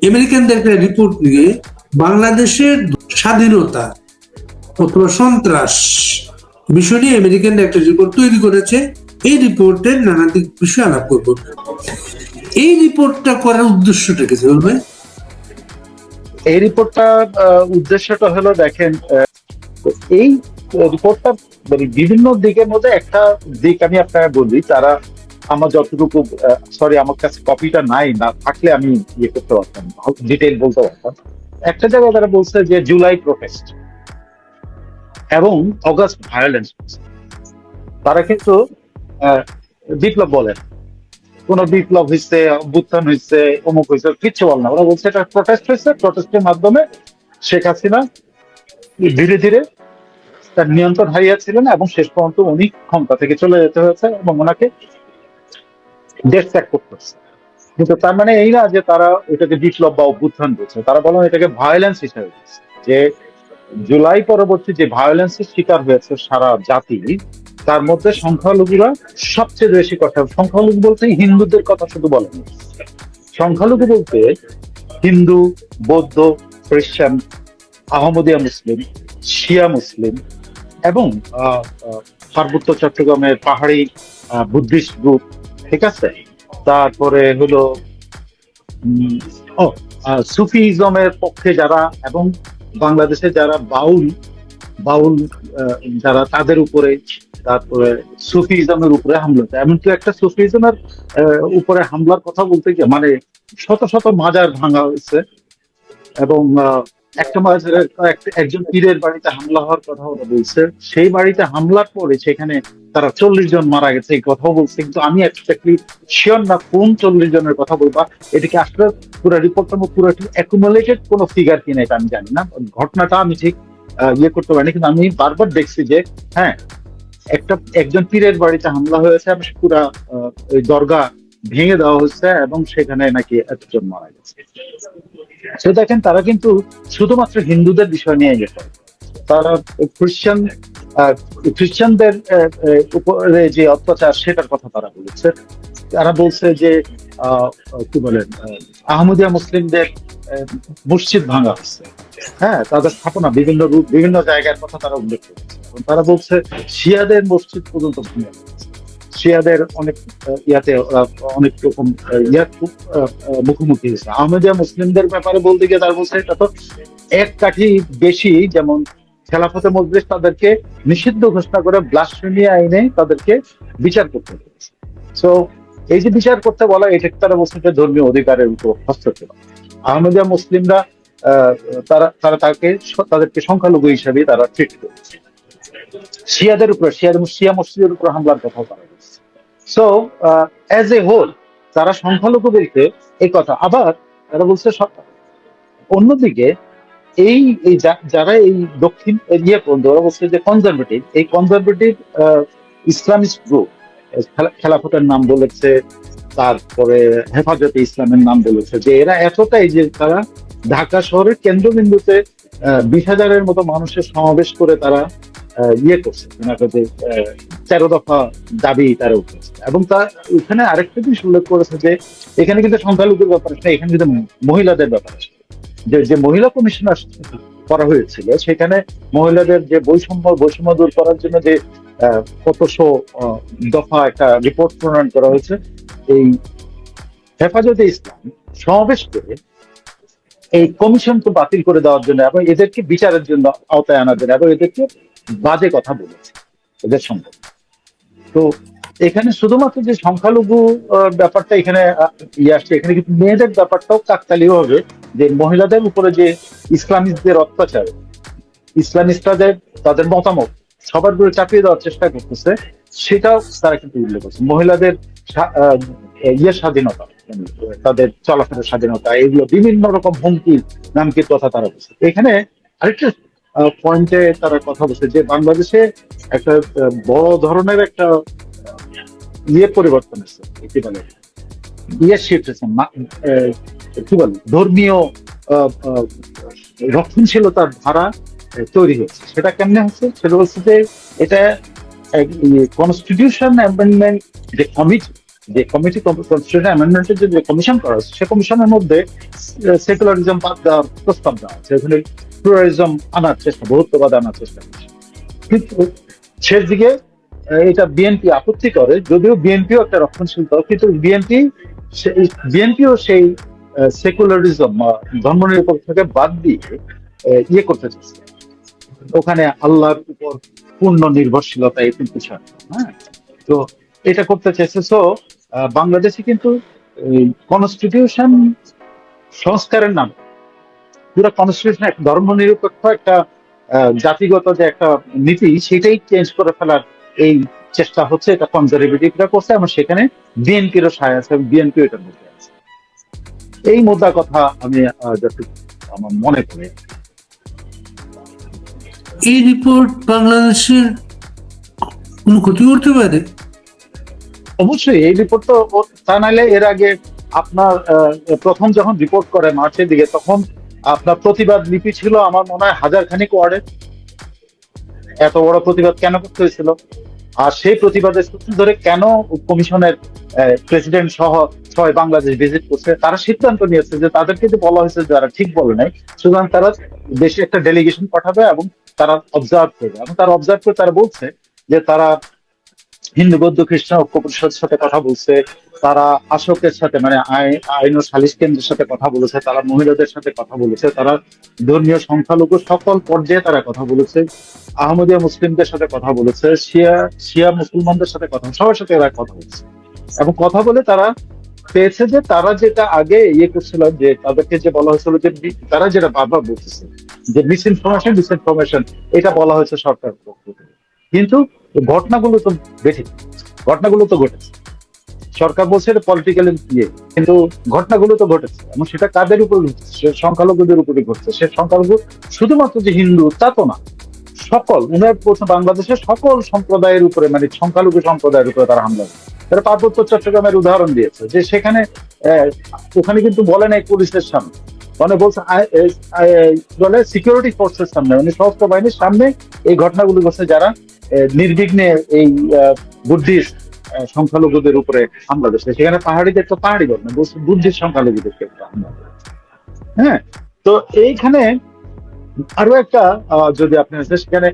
আমেরিকানদের একটা রিপোর্ট নিয়ে বাংলাদেশের স্বাধীনতা অথবা সন্ত্রাস বিষয় নিয়ে আমেরিকানরা একটা রিপোর্ট তৈরি করেছে। এই রিপোর্টের নানা দিক বিষয়ে আলাপ করব। এই রিপোর্টটা করার উদ্দেশ্যটা কি বলবে এই রিপোর্টটা উদ্দেশ্যটা হলো দেখেন এই রিপোর্টটা মানে বিভিন্ন দিকের মধ্যে একটা দিক আমি আপনাকে বলি, তারা আমার যতটুকু সরি আমার কাছে কপিটা নাই, না থাকলে আমি ইয়ে করতে পারতাম ডিটেল বলতে পারতাম। একটা জায়গায় তারা বলছে যে জুলাই প্রোটেস্ট এবং অগাস্ট ভায়োলেন্স তারা কিন্তু বিপ্লব বলেন কোন বিপ্লব হয়েছে অভ্যুত্থান হয়েছে অমুক হয়েছে কিচ্ছু বল না। ওরা বলছে এটা প্রোটেস্ট হয়েছে প্রোটেস্টের মাধ্যমে শেখ হাসিনা ধীরে ধীরে তার নিয়ন্ত্রণ হারিয়েছিলেন এবং শেষ পর্যন্ত উনি ক্ষমতা থেকে চলে যেতে হয়েছে এবং ওনাকে দেশ ত্যাগ করতে হচ্ছে কিন্তু তার মানে এই না যে তারা এটাকে বিপ্লব বা অভ্যুত্থান করছে তারা বলেন এটাকে ভায়োলেন্স হিসেবে। যে জুলাই পরবর্তী যে ভায়োলেন্সের শিকার হয়েছে সারা জাতি, তার মধ্যে সংখ্যালঘুরা সবচেয়ে বেশি কথা, সংখ্যালঘু বলতে হিন্দুদের কথা শুধু বলেন সংখ্যালঘু বলতে হিন্দু, বৌদ্ধ, খ্রিস্টান, আহমদিয়া মুসলিম, শিয়া মুসলিম এবং পার্বত্য চট্টগ্রামের পাহাড়ি বুদ্ধিস্ট গ্রুপ ঠিক আছে? তারপরে হলো ও সুফিজমের পক্ষে যারা এবং বাংলাদেশে যারা বাউল বাউল যারা তাদের উপরে, তারপরে সুফিজমের উপরে হামলা এমনকি একটা সুফিজমের উপরে হামলার কথা বলতে গিয়ে মানে শত শত মাজার ভাঙা হয়েছে এবং একটা এক- একজন পীরের বাড়িতে হামলা হওয়ার কথা ওরা বলছে। সেই বাড়িতে হামলার পরে সেখানে তারা চল্লিশ জন মারা গেছে, এই কথাও বলছে। কিন্তু আমি এক্স্যাক্টলি শিওর না কোন চল্লিশ জনের কথা বলবা। এটাকে আসলে পুরো রিপোর্টটা পুরো অ্যাকুমুলেটেড কোনো ফিগার কিনা এটা আমি জানি না। ঘটনাটা আমি ঠিক ইয়ে করতে পারিনি, কিন্তু আমি বারবার দেখছি যে হ্যাঁ একটা, একজন পীরের বাড়িতে হামলা হয়েছে এবং পুরা ওই দরগা ভেঙে দেওয়া হচ্ছে এবং সেখানে নাকি এতজন মারা গেছে। সে দেখেন, তারা কিন্তু শুধুমাত্র হিন্দুদের বিষয় নিয়ে গেছে তারা খ্রিস্টান খ্রিস্টানদের উপরে যে অত্যাচার, সেটার কথা তারা বলেছে। তারা বলছে যে কি বলেন আহমদিয়া মুসলিমদের মসজিদ ভাঙা হচ্ছে। হ্যাঁ তাদের স্থাপনা বিভিন্ন রূপ, বিভিন্ন জায়গার কথা তারা উল্লেখ করেছে। তারা বলছে, শিয়াদের মসজিদ পর্যন্ত ভেঙে গেছে। শিয়াদের অনেক ইয়াতে অনেক রকম ইয়ার খুব, মুখোমুখি হয়েছে। আহমেদিয়া মুসলিমদের ব্যাপারে বলতে গিয়ে তারা বলছে এটা তো এক কাঠি বেশি যেমন খেলাফতে মজলিস তাদেরকে নিষিদ্ধ ঘোষণা করে ব্লাসফেমি আইনে তাদেরকে বিচার করতে হয়েছে সো এই যে বিচার করতে বলা এটা তারা যে ধর্মীয় অধিকারের উপর হস্তক্ষেপ। আহমেদিয়া মুসলিমরা তারা তারা তাকে তাদেরকে সংখ্যালঘু হিসেবে তারা ট্রিট করেছে। শিয়াদের উপর শিয়াদের শিয়া মসজিদের উপর হামলার কথা বলা। সো অ্যাজ এ হোল তারা সংখ্যালঘু বলতে এই কথা আবার তারা বলছে অন্যদিকে এই এই যারা এই দক্ষিণ ইয়ে পর্যন্ত ওরা বলছে যে কনজারভেটিভ এই কনজারভেটিভ ইসলামিস্ট গ্রুপ খেলাফতের নাম বলেছে, তারপরে হেফাজতে ইসলামের নাম বলেছে, যে এরা এতটাই যে তারা ঢাকা শহরের কেন্দ্রবিন্দুতে বিশ হাজারের মতো মানুষের সমাবেশ করে তারা ইয়ে করছে। ওনাকে যে তেরো দফা দাবি তারা উঠেছে এবং তার ওখানে আরেকটা জিনিস উল্লেখ করেছে যে এখানে কিন্তু সংখ্যালঘুর ব্যাপার আছে এখানে কিন্তু মহিলাদের ব্যাপার আছে। যে যে মহিলা কমিশনার করা হয়েছিল সেখানে মহিলাদের যে বৈষম্য বৈষম্য দূর করার জন্য যে কতশো আহ, দফা একটা রিপোর্ট প্রণয়ন করা হয়েছে এই হেফাজতে ইসলাম সমাবেশ করে এই কমিশনকে বাতিল করে দেওয়ার জন্য এবং এদেরকে বিচারের জন্য আওতায় আনার জন্য এবং এদেরকে বাজে কথা বলেছে এদের সম্পর্কে তো এখানে শুধুমাত্র যে সংখ্যালঘু ব্যাপারটা এখানে ইয়ে আসছে, এখানে কিন্তু মেয়েদের ব্যাপারটাও কাকতালীয় হবে, যে মহিলাদের উপরে যে ইসলামিস্টদের অত্যাচার ইসলামিস্টদের তাদের মতামত সবার উপরে চাপিয়ে দেওয়ার চেষ্টা করতেছে, সেটাও তারা কিন্তু উল্লেখ করছে। মহিলাদের ইয়ের স্বাধীনতা, তাদের চলাফেরার স্বাধীনতা, এগুলো বিভিন্ন রকম হুমকি নামকে কথা তারা বলছে। এখানে আরেকটা পয়েন্টে তারা কথা বলছে যে বাংলাদেশে একটা বড় ধরনের একটা ইয়ে পরিবর্তন এসেছে কি বলে? ইয়ে শিফট আহ, কি বলে? ধর্মীয় রক্ষণশীলতার ধারা তৈরি হয়েছে। সেটা কেমনে হচ্ছে? সেটা হচ্ছে যে এটা কনস্টিটিউশন অ্যামেন্ডমেন্ট যে কমিটি যে কমিটি কনস্টিটিউশন অ্যামেন্ডমেন্টের যে কমিশন করা হয়েছে সে কমিশনের মধ্যে সেকুলারিজম বাদ দেওয়ার প্রস্তাব দেওয়া এখানে প্লুরালিজম আনার চেষ্টা বহুত্ববাদ আনার চেষ্টা করছে। কিন্তু শেষ দিকে এটা বিএনপি আপত্তি করে, যদিও বিএনপিও একটা রক্ষণশীল দল, কিন্তু বিএনপি বিএনপিও সেই সেকুলারিজম ধর্মনিরপেক্ষতাকে বাদ দিয়ে ইয়ে করতে চাচ্ছে। ওখানে আল্লাহর উপর পূর্ণ নির্ভরশীলতা এই কিন্তু হ্যাঁ? তো এটা করতে চাইছে, সো বাংলাদেশে কিন্তু কনস্টিটিউশন সংস্কারের নামে পুরো কনস্টিটিউশন একটা ধর্মনিরপেক্ষ একটা জাতিগত যে একটা নীতি সেটাই চেঞ্জ করে ফেলার এই চেষ্টা হচ্ছে এটা কনজারভেটিভরা করছে এবং সেখানে বিএনপিরও সায় আছে বিএনপি এটার মধ্যে আছে। এই মুদ্রার কথা আমি আমার মনে করি এই রিপোর্ট বাংলাদেশের কোনো ক্ষতি করতে পারে? অবশ্যই এই রিপোর্ট তো তা নাহলে এর আগে আপনার প্রথম যখন রিপোর্ট করে মার্চের দিকে তখন আপনার প্রতিবাদ লিপি ছিল আমার মনে হয় হাজার খানিক এত বড় প্রতিবাদ কেন করতে হয়েছিল? আর সেই প্রতিবাদের সূত্র ধরে কেন কমিশনের প্রেসিডেন্ট সহ ছয় বাংলাদেশ ভিজিট করছে, তারা সিদ্ধান্ত নিয়েছে যে তাদেরকে যে বলা হয়েছে যারা ঠিক বলে নাই, সুতরাং তারা দেশে একটা ডেলিগেশন পাঠাবে এবং তারা অবজার্ভ করবে। এবং তারা অবজার্ভ করে তারা বলছে যে তারা হিন্দু, বৌদ্ধ, খ্রিস্টান ঐক্য পরিষদের সাথে কথা বলছে, তারা আশোকের সাথে মানে আইন ও সালিশ কেন্দ্রের সাথে কথা বলেছে, তারা মহিলাদের সাথে কথা বলেছে, তারা ধর্মীয় সংখ্যালঘু সকল পর্যায়ে তারা কথা বলেছে, আহমদিয়া মুসলিমদের সাথে কথা বলেছে, শিয়া শিয়া মুসলমানদের সাথে কথা, সবার সাথে এরা কথা বলছে। এবং কথা বলে তারা পেয়েছে যে তারা যেটা আগে ইয়ে করছিল, যে তাদেরকে যে বলা হয়েছিল যে তারা যেটা বারবার বলতেছে, যে মিস ইনফরমেশন ডিসইনফরমেশন এটা বলা হয়েছে সরকার পক্ষ থেকে। কিন্তু ঘটনাগুলো তো বেশি ঘটনাগুলো তো ঘটেছে। সরকার বলছে পলিটিক্যাল ইয়ে কিন্তু ঘটনাগুলো তো ঘটেছে। এবং সেটা কাদের উপর ঘটেছে? সংখ্যালঘুদের উপরে ঘটছে। সে সংখ্যালঘু শুধুমাত্র যে হিন্দু, তা তো না। সকল, উনার প্রশ্ন বাংলাদেশের সকল সম্প্রদায়ের উপরে মানে সংখ্যালঘু সম্প্রদায়ের উপরে তারা হামলা তারা পার্বত্য চট্টগ্রামের উদাহরণ দিয়েছে যে সেখানে ওখানে কিন্তু বলে নাই পুলিশের সামনে। মানে বলছে বলে সিকিউরিটি ফোর্সের সামনে। মানে সশস্ত্র বাহিনীর সামনে এই ঘটনাগুলো ঘটছে। যারা নির্বিঘ্নে এই বুদ্ধিস্ট সংখ্যালঘুদের উপরে হামলা করছে সেখানে পাহাড়িদের তো পাহাড়ি বলছে বুদ্ধিস্ট সংখ্যালঘুদেরকে হামলা হ্যাঁ? তো এইখানে আরও একটা যদি আপনি সেখানে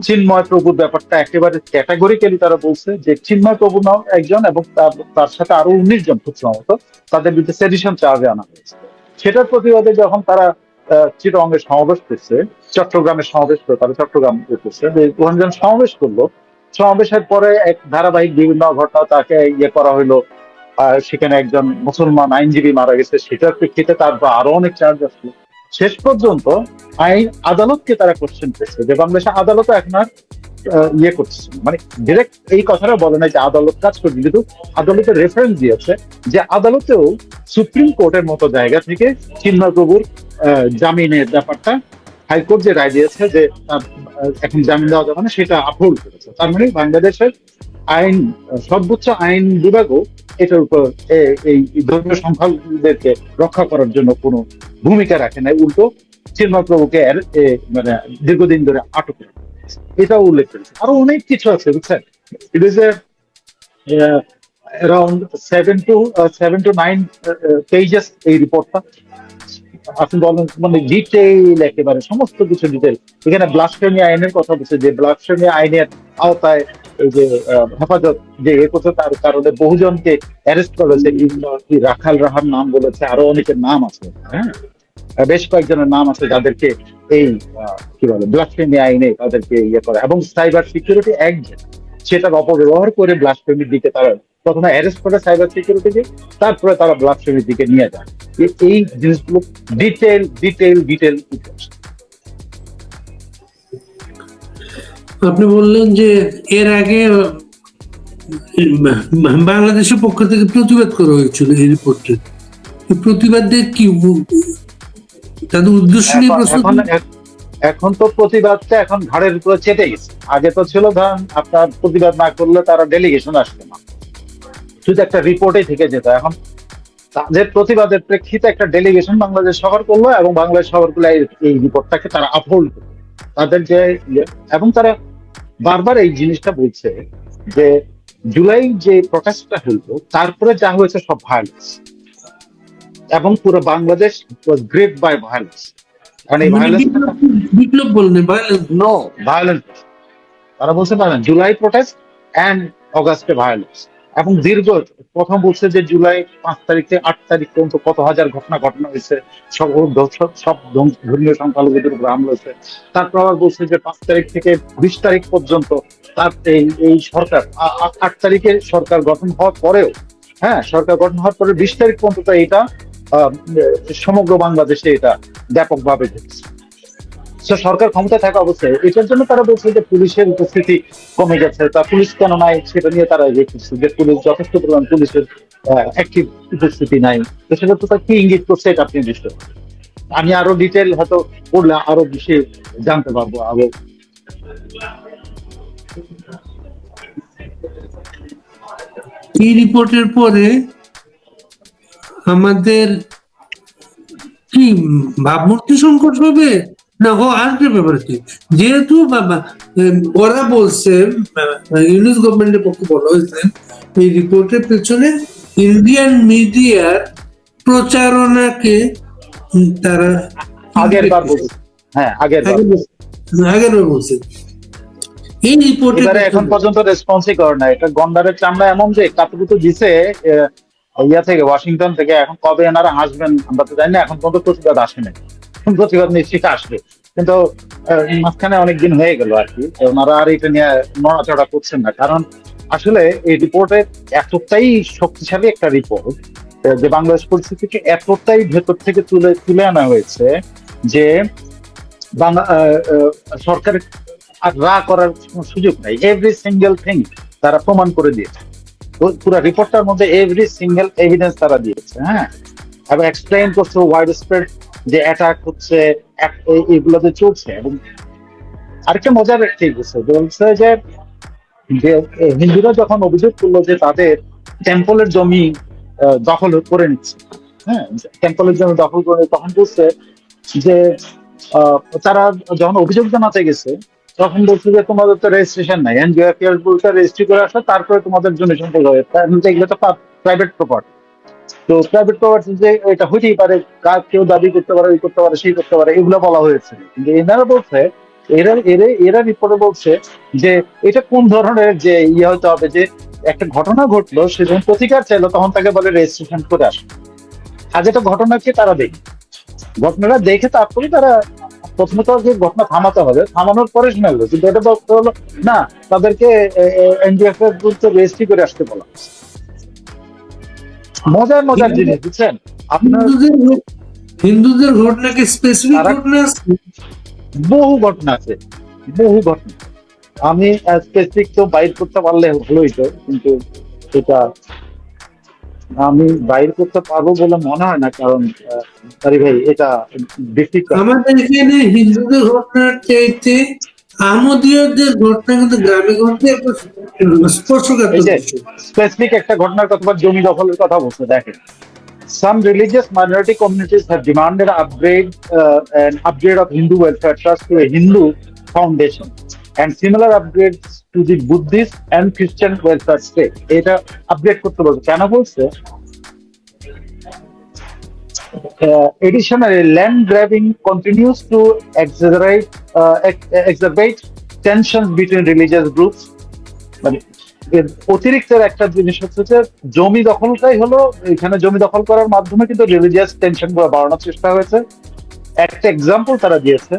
চিন্ময় প্রভুর ব্যাপারটা একেবারে ক্যাটাগরিক্যালি তারা বলছে যে চিন্ময় প্রভু নাম একজন এবং তার- তার সাথে আরও উনিশ জন খুব সম্ভবত, তাদের বিরুদ্ধে সেডিশন চার্জে আনা হয়েছে। সেটার প্রতিবাদে যখন তারা চিটংয়ে সমাবেশ করছে চট্টগ্রামে সমাবেশ করে তারা চট্টগ্রাম করতেছে যে যখন সমাবেশ করল। সমাবেশের পরে এক ধারাবাহিক বিভিন্ন ঘটনা তাকে ইয়ে করা হইল। আর সেখানে একজন মুসলমান আইনজীবী মারা গেছে। সেটার প্রেক্ষিতে তারপর আরও অনেক চার্জ আসলো। শেষ পর্যন্ত আইন আদালতকে তারা কোশ্চেন করছে যে বাংলাদেশের আদালত এখন আর ইয়ে করছে মানে ডিরেক্ট এই কথাটা বলে না যে আদালত কাজ করবে, কিন্তু আদালতের রেফারেন্স দিয়েছে যে আদালতেও সুপ্রিম কোর্টের মতো জায়গা থেকে চিন্ময় প্রভুর জামিনের ব্যাপারটা হাইকোর্ট যে রায় দিয়েছে যে এখন জামিন দেওয়া যাবে না, সেটা আপহোল্ড করেছে তার মানে বাংলাদেশের আইন, সর্বোচ্চ আইন বিভাগও এটার উপর এই ধর্মীয় সংখ্যালঘুদেরকে রক্ষা করার জন্য কোনো ভূমিকা রাখে নাই, উল্টো চিন্ময় প্রভুকে মানে দীর্ঘদিন ধরে আটক রাখা। এটাও উল্লেখ করেছে। আরও অনেক কিছু আছে, বুঝছেন? It is a around seven two seven two nine pages এই রিপোর্টটা আপনি বলেন মানে ডিটেইল একেবারে, সমস্ত কিছু ডিটেইল এখানে ব্লাস্টেমি আইনের কথা বলছে, যে ব্লাস্টেমি আইনের আওতায় এই যে হেফাজত যে এ করছে, তার কারণে বহুজনকে অ্যারেস্ট করেছে। বিভিন্ন রাখাল রাহার নাম বলেছে, আরও অনেকের নাম আছে। হ্যাঁ? বেশ কয়েকজনের নাম আছে যাদেরকে এই কি বলে ব্লাস্টেমি আইনে তাদেরকে ইয়ে করে। এবং সাইবার সিকিউরিটি অ্যাক্ট সেটার অপব্যবহার করে ব্লাস্টেমির দিকে তারা প্রথমে অ্যারেস্ট করে সাইবার সিকিউরিটিকে তারপরে তারা ব্লাস্টেমির দিকে নিয়ে যায়। এই জিনিসগুলো ডিটেল ডিটেল ডিটেল আপনি বললেন যে এর আগে বাংলাদেশের পক্ষ থেকে প্রতিবাদ করা হয়েছিল এই এই প্রতিবাদে কি তাদের উদ্দেশ্য নিয়ে প্রশ্ন এখন- তো প্রতিবাদটা এখন ঘাড়ের উপরে চেপে গেছে। আগে তো ছিল ধরেন আপনার প্রতিবাদ না করলে তারা ডেলিগেশন আসবে না। শুধু একটা রিপোর্টে থেকে যেত। এখন তাদের প্রতিবাদের প্রেক্ষিতে একটা ডেলিগেশন বাংলাদেশ সফর করল এবং বাংলাদেশ সফর করলে এই- এই রিপোর্টটাকে তারা আপহোল্ড করল। তাদের যে ইয়ে- এবং তারা বারবার এই জিনিসটা বলছে যে জুলাই যে প্রটেস্টটা হলো তারপরে যা হয়েছে সব ভায়োলেন্স এবং পুরো বাংলাদেশ গ্রেট বাই ভায়োলেন্স মানে ভায়োলেন্স বিপ্লব- ভায়োলেন্স নো ভায়োলেন্স তারা বলতে পারেন জুলাই প্রোটেস্ট অ্যান্ড অগাস্টে ভায়োলেন্স এবং দীর্ঘ প্রথম বলছে যে জুলাই পাঁচ তারিখ থেকে আট তারিখ পর্যন্ত কত হাজার ঘটনা ঘটনা হয়েছে। সব সব সব ধর্ম- ধর্মীয় সংখ্যালঘুদের উপর হামলা হয়েছে। তারপর আবার বলছে যে পাঁচ তারিখ থেকে বিশ তারিখ পর্যন্ত তার এই এই সরকার আট তারিখে সরকার গঠন হওয়ার পরেও হ্যাঁ সরকার গঠন হওয়ার পরে বিশ তারিখ পর্যন্ত এটা সমগ্র বাংলাদেশে এটা ব্যাপকভাবে ঘটছে তো সরকার ক্ষমতায় থাকা অবস্থায় এটার জন্য তারা বলছে যে পুলিশের উপস্থিতি কমে গেছে, তা পুলিশ কেন নাই সেটা নিয়ে তারা ইয়ে যে পুলিশ, যথেষ্ট পরিমাণ পুলিশের উপস্থিতি নাই। তো সেটা তো কি ইঙ্গিত করছে এটা আপনি নিশ্চয় আমি আরও ডিটেল হয়তো পড়লে আরও বেশি জানতে পারব আরও। এই রিপোর্টের পরে আমাদের কি ভাবমূর্তি সংকট হবে? না ও আরেকটা ব্যাপার কি যেহেতু বাবা ওরা বলছে ইউনিস গভর্নমেন্টের পক্ষে বলা হয়েছে এই রিপোর্টের পেছনে ইন্ডিয়ান মিডিয়ার প্রচারণাকে তারা আগের হ্যাঁ আগের আগের বলছে। এই রিপোর্টে এখন পর্যন্ত রেসপন্সই করে না এটা গন্ডারের চামড়া এমন যে কাতুকুতু দিছে ইয়া থেকে, ওয়াশিংটন থেকে এখন কবে এনারা আসবেন আমরা তো জানি না, এখন পর্যন্ত প্রতিবাদ আসে নাই প্রতিবাদ নিশ্চিত আসবে। কিন্তু মাঝখানে অনেক দিন হয়ে গেল আর কি ওনারা আর এটা নিয়ে নড়াচড়া করছেন না। কারণ আসলে এই রিপোর্টে এতটাই শক্তিশালী একটা রিপোর্ট, যে বাংলাদেশ পরিস্থিতিকে এতটাই ভেতর থেকে তুলে তুলে আনা হয়েছে যে বাংলা সরকারের আর রা করার সুযোগ নাই। এভরি সিঙ্গেল থিং তারা প্রমাণ করে দিয়েছে। পুরো রিপোর্টটার মধ্যে এভরি সিঙ্গেল এভিডেন্স তারা দিয়েছে হ্যাঁ? এবং এক্সপ্লেইন করছে ওয়াইড স্প্রেড যে অ্যাটাক হচ্ছে এগুলোতে চলছে এবং আরেকটা মজার ঠিক আছে বলছে যে হিন্দুরা যখন অভিযোগ করল যে তাদের টেম্পলের জমি দখল করে নিচ্ছে হ্যাঁ? টেম্পলের জমি দখল করে তখন বলছে যে তারা যখন অভিযোগ জানাতে গেছে তখন বলছে যে তোমাদের তো রেজিস্ট্রেশন নাই। এনজিও অ্যাফেয়ার্স রেজিস্ট্রি করে আসো, তারপরে তোমাদের জন্য সম্পদ হবে এগুলো তো প্রাইভেট প্রপার্টি তো প্রাইভেট প্রপার্টি যে এটা হইতেই পারে, কার কেউ দাবি করতে পারে এই করতে পারে, সেই করতে পারে, এগুলো বলা হয়েছে। কিন্তু এনারা বলছে, এরা এরা এরা রিপোর্টে বলছে যে এটা কোন ধরনের যে ইয়ে হতে হবে, যে একটা ঘটনা ঘটলো, সে যখন প্রতিকার চাইলো, তখন তাকে বলে রেজিস্ট্রেশন করে আসো। আর যেটা ঘটনাকে তারা দেখে, ঘটনাটা দেখে তারপরে তারা যে ঘটনা থামাতে হবে থামানোর পরে কিন্তু এটা বলতে হলো না তাদেরকে এনজিএফ বলতে রেজিস্ট্রি করে আসতে বলা মজার মজার জিনিস বুঝছেন? আপনার হিন্দুদের ঘট- হিন্দুদের ঘটনাকে স্পেসিফিক ঘটনা বহু ঘটনা আছে বহু ঘটনা। আমি স্পেসিফিক তো বাইর করতে পারলে ভালোই তো কিন্তু এটা আমি বাইর করতে পারব বলে মনে হয় না কারণ আরে ভাই এটা আমাদের এখানে হিন্দুদের ঘটনার চাইতে আমদীয়দের ঘটনা কিন্তু গ্রামে বিষয়। স্পেসিফিক একটা ঘটনার কথা বা জমি দখলের কথা বলছে দেখেন Some religious minority communities have demanded upgrade uh, an upgrade of Hindu welfare trust to a Hindu foundation and similar upgrades to the Buddhist and Christian welfare state এটা আপডেট করতে বলছে। কেন বলছে? Additionally land driving continues to exacerbate exacerbate tension between religious groups মানে অতিরিক্ত একটা জিনিস হচ্ছে জমি দখলটাই হলো, এখানে জমি দখল করার মাধ্যমে কিন্তু রিলিজিয়াস টেনশনগুলো বাড়ানোর চেষ্টা হয়েছে। একটা এক্সাম্পল তারা দিয়েছে।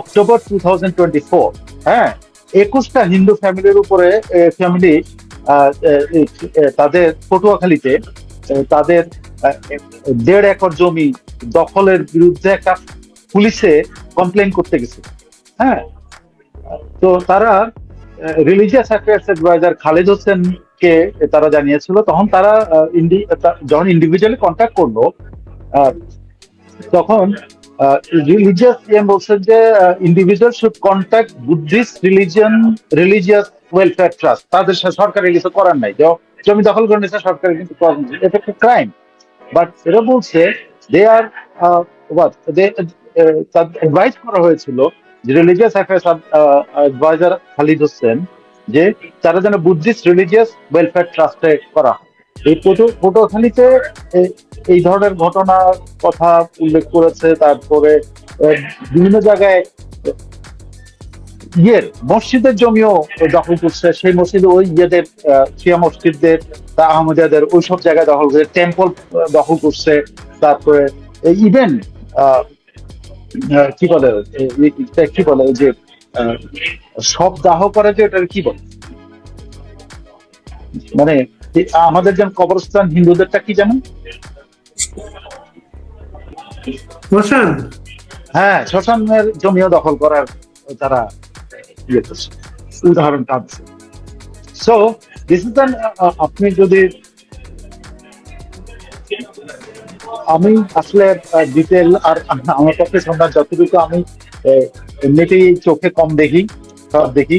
October two thousand twenty four হ্যাঁ? একুশটা হিন্দু ফ্যামিলির উপরে ফ্যামিলি তাদের পটুয়াখালীতে তাদের দেড় একর জমি দখলের বিরুদ্ধে একটা পুলিশে কমপ্লেন করতে গেছে। হ্যাঁ? তো তারা religious affairs adviser Khaled Hossain কে তারা জানিয়েছিল, তখন তারা যখন ইন্ডিভিজুয়ালি কন্ট্যাক্ট করল তখন রিলিজিয়াস ইয়ে বলছে যে individual should contact Buddhist religion religious welfare trust তাদের সাথে সরকারের কিছু করার নাই। জমি দখল করে নিচ্ছে সরকারের কিন্তু। এটা ক্রাইম বাট এরা বলছে দে আর অ্যাডভাইস করা হয়েছিল যে religious affairs adviser Khalid Hossain যে, তারা যেন বুদ্ধিস্ট রিলিজিয়াস ওয়েলফেয়ার ট্রাস্টে করা হয়। এই পটু- পটুয়াখালীতে এই ধরনের ঘটনার কথা উল্লেখ করেছে, তারপরে বিভিন্ন জায়গায়, ইয়ের, মসজিদের জমিও দখল করছে। সেই মসজিদে, ওই ইয়েদের শিয়া মসজিদদের তা আহমদিয়াদের ওইসব জায়গায় দখল করছে। টেম্পল দখল করছে। তারপরে ইভেন কি বলে কি বলে যে সব দাহ করে যে ওটার কি বলে? মানে আমাদের যেমন কবরস্থান হিন্দুদেরটা কি যেমন? রোশান হ্যাঁ শ্মশানের জমিও দখল করার তারা ইয়ে করছে উদাহরণ টানছে। সো দিস ইজ আপনি যদি আমি আসলে ডিটেল আর আমার পক্ষে সন্ধান যতটুকু আমি এমনিতেই চোখে কম দেখি সব দেখি।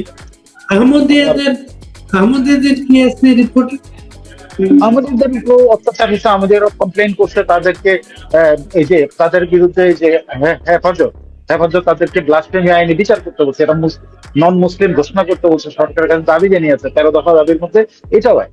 আহমদিয়াদের আহমদিয়াদের কি আছে রিপোর্ট আমাদের অত্যাচার হচ্ছে আমাদের কমপ্লেন করছে, তাদেরকে এই যে, তাদের বিরুদ্ধে যে হেফাজত হেফাজত তাদেরকে ব্লাস্টেমি আইনে বিচার করতে বলছে। এটা নন মুসলিম ঘোষণা করতে বলছে সরকারের কাছে, দাবি জানিয়েছে। তেরো দফা দাবির মধ্যে এটাও এক